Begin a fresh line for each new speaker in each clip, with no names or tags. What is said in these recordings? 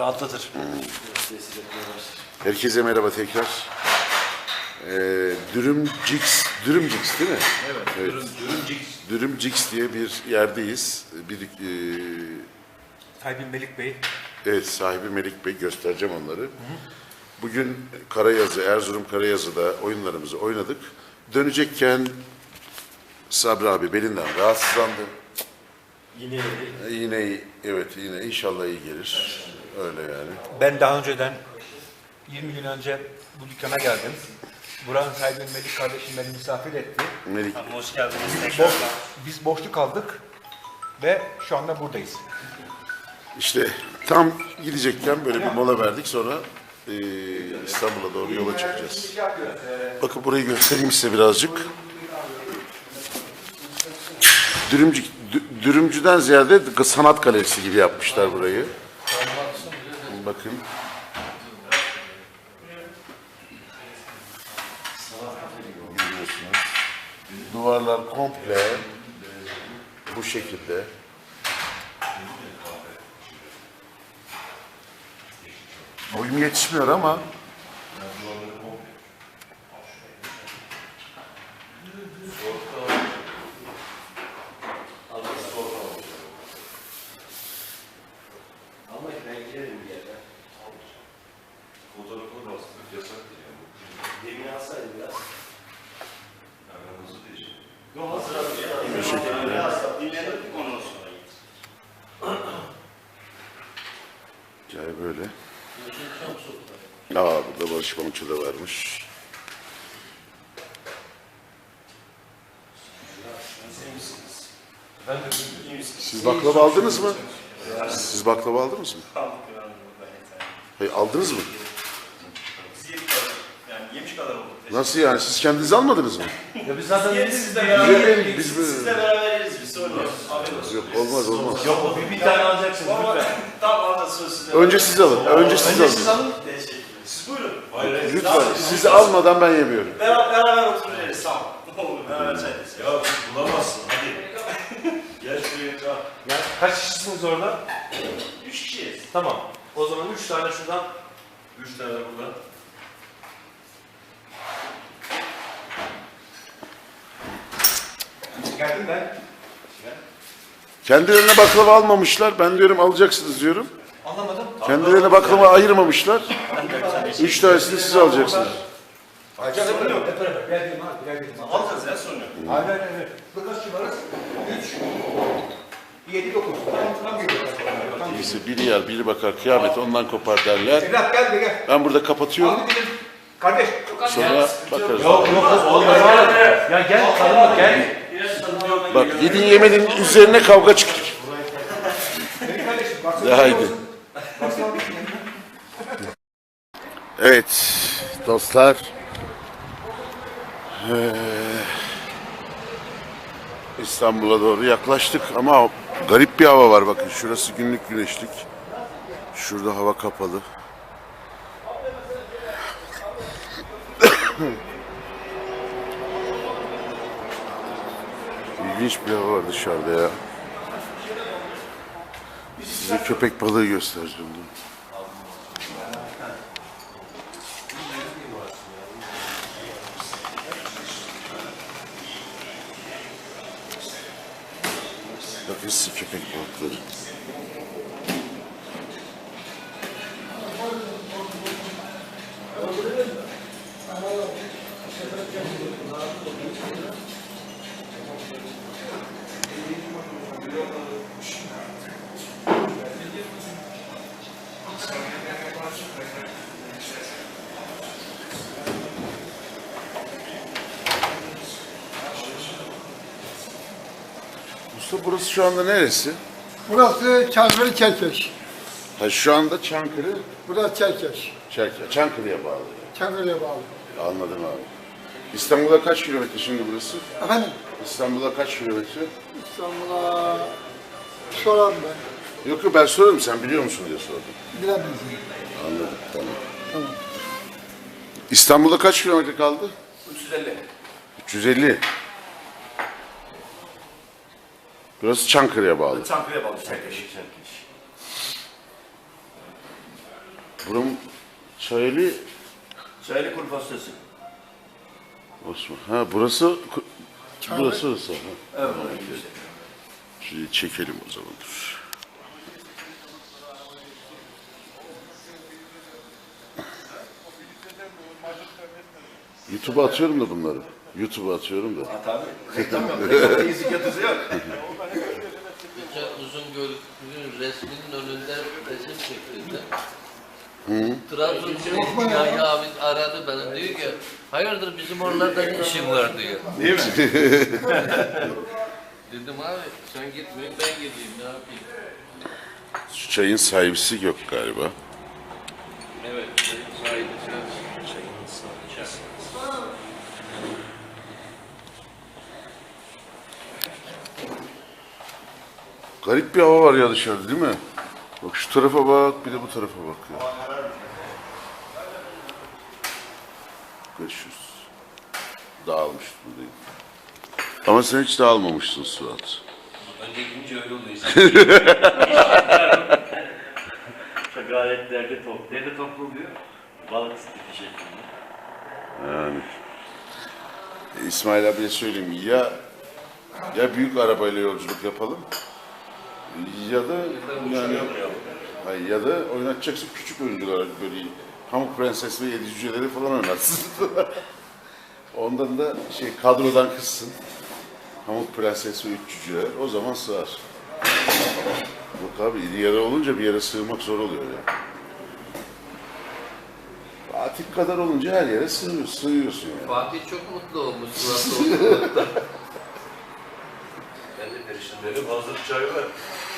rahatlatır.
Herkese merhaba tekrar. Ee, Dürümcix, Dürümcix değil mi?
Evet.
Evet.
Dürüm, dürümcik.
Dürümcix diye bir yerdeyiz. Bir, e,
Tayyip Melik Bey.
evet sahibi Melik Bey göstereceğim onları. Bugün Karayazı, Erzurum Karayazı'da oyunlarımızı oynadık. Dönecekken Sabri abi belinden rahatsızlandı.
Yine
Yine evet yine inşallah iyi gelir. Öyle yani.
Ben daha önceden 20 gün önce bu dükkana geldim. Buranın sahibi Melik kardeşim beni misafir etti.
Melik
Hoş geldiniz
Boş,
tekrar.
biz boşluk aldık ve şu anda buradayız.
işte tam gidecekken böyle bir mola verdik sonra e, İstanbul'a doğru yola çıkacağız. Bakın burayı göstereyim size birazcık. Dürümcü, dü- dürümcüden ziyade sanat galerisi gibi yapmışlar burayı. Bakın. Görüyorsunuz. Duvarlar komple bu şekilde. Boyum yetişmiyor ama
Fotoğrafını bastırmak yasaktır yani.
Demin alsaydı biraz.
Yani hızlı değil.
Yok hazır abi. ya. Biraz da dinlendik ondan sonra git.
hikaye böyle. Aa burada Barış Manço da varmış. Siz baklava aldınız mı? Siz baklava aldınız mı?
Aldık yani burada yeter.
Hayır, aldınız mı?
Biz yedik kadar. Yani yemiş kadar olduk.
Nasıl yani? Siz kendiniz almadınız mı?
Ya biz zaten
Yeriz sizle
Bize
beraber
verin,
yedik.
biz
Sizle beraber yeriz bir sorun yok. Haberin olsun.
Yok olmaz olmaz.
Yok bir, bir tane alacaksınız
Ama
lütfen.
tamam da söz size.
Önce siz alın. Önce siz
Önce siz
alın.
alın.
Teşekkür Buyurun.
Lütfen. Sizi almadan ben yemiyorum.
Beraber, beraber oturacağız. Tamam. Ne olur beraber çay içelim.
Ya bulamazsın hadi. Gel şuraya.
Ya kaç kişisiniz orada?
Üç kişiyiz.
Tamam. O zaman üç tane şuradan
Üç tane burada.
Geldim ben.
Kendilerine baklava almamışlar. Ben diyorum alacaksınız diyorum.
Anlamadım.
Kendilerine baklava ayırmamışlar. Üç tanesini siz alacaksınız.
Alacağız. Hep beraber. Abi. Abi.
Ya.
Hayır hayır hayır. Burada kaç kişi varız? Üç. Yedi dokuz. Tam, tam geliyor. Tam geliyor.
İyisi biri yer, biri bakar kıyamet ondan kopar derler.
Evlat gel be gel.
Ben burada kapatıyorum.
Abi dedim. Kardeş.
Sonra bakarız.
Yok yok olmaz. Ya gel kadın gel.
Bak yedin yemedin üzerine kavga. De haydi. Evet dostlar. Ee, İstanbul'a doğru yaklaştık ama garip bir hava var bakın. Şurası günlük güneşlik. Şurada hava kapalı. İlginç bir hava var dışarıda ya. Size köpek balığı göstereceğim. Bakın size köpek balıkları. Usta burası şu anda neresi?
Burası Çankırı Çerkeş.
Ha, şu anda Çankırı,
Burası Çerkeş.
Çerke, Çankırı'ya bağlı.
Çankırı'ya bağlı.
Anladım abi. İstanbul'a kaç kilometre şimdi burası?
Efendim
İstanbul'a kaç kilometre?
İstanbul'a sorarım ben.
Yok yok ben sorarım sen biliyor musun diye sordum.
Bilemezim.
Anladım tamam.
Tamam.
İstanbul'a kaç kilometre kaldı?
350.
350. Burası Çankırı'ya bağlı.
Çankırı'ya bağlı. Çerkeş.
Buram Çayeli
Çaylı kuru pastası.
Osman. Ha burası
Çayeli.
burası orası. Ha.
Evet.
Şimdi çekelim o zaman dur. YouTube'a atıyorum da bunları. YouTube'a atıyorum da.
Tabii. Reklam yok. Yatısı yok.
Geçen uzun görüntülü resminin önünde resim çekildi. Trabzon'un Yahya abi aradı beni diyor ki hayırdır bizim oralarda ne işin var diyor.
Değil mi?
Dedim abi sen gitmeyin ben gideyim ne yapayım.
Şu çayın sahibisi yok galiba.
Evet sahibi sensin.
Garip bir hava var ya dışarıda değil mi? Bak şu tarafa bak, bir de bu tarafa bak ya. Görüşürüz. Dağılmış buradayım. Ama sen hiç dağılmamışsın Suat.
Önce gidince öyle oluyor.
Gayet derdi top. Nerede toplu oluyor? Balık stifi şeklinde.
Yani. E, İsmail abiye söyleyeyim ya ya büyük arabayla yolculuk yapalım ya da yani hayır, ya da oynatacaksın küçük oyuncular böyle Pamuk Prenses ve Yedi Cüceleri falan oynatsın. Ondan da şey kadrodan kızsın. Pamuk Prenses ve Üç Cüceler o zaman sığar. Yok abi iri yere olunca bir yere sığmak zor oluyor ya. Fatih kadar olunca her yere sığıyor, sığıyorsun yani.
Fatih çok mutlu olmuş Murat oldu. ben de perişan
Benim hazır çay var.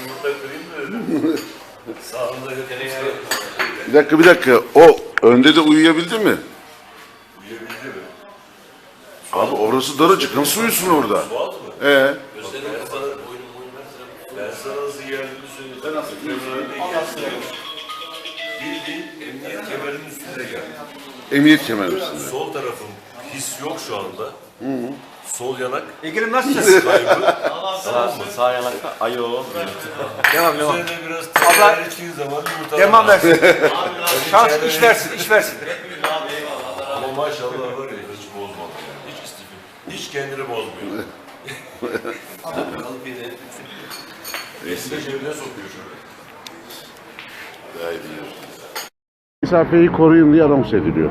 Yumurta kırayım mı öyle? Sağında yeteneği
Bir dakika bir dakika. O önde de uyuyabildi mi?
Uyuyabildi mi?
Abi orası daracık. Nasıl uyusun orada?
Suat mı?
Ee,
Ben sana oyun oyun Ben sana nasıl yerdiğini söyleyeyim. Sen nasıl Bildiğin emniyet kemerinin üstünde geldi.
emniyet kemeri üstünde.
Sol tarafım his yok şu anda. Sol yanak
İlgilim nasılsın?
kaybı.
Sağ yanakta ayı o.
devam devam.
Üzerine biraz tekrar içtiğin zaman yumurtalar.
Devam versin. Şans iş versin, iş versin.
Ama maşallah var ya hiç bozmadı. Yani. Hiç istifim. Hiç kendini bozmuyor. Kalıp yine. Resmi cebine sokuyor şöyle.
Mesafeyi koruyun diye anons ediliyor.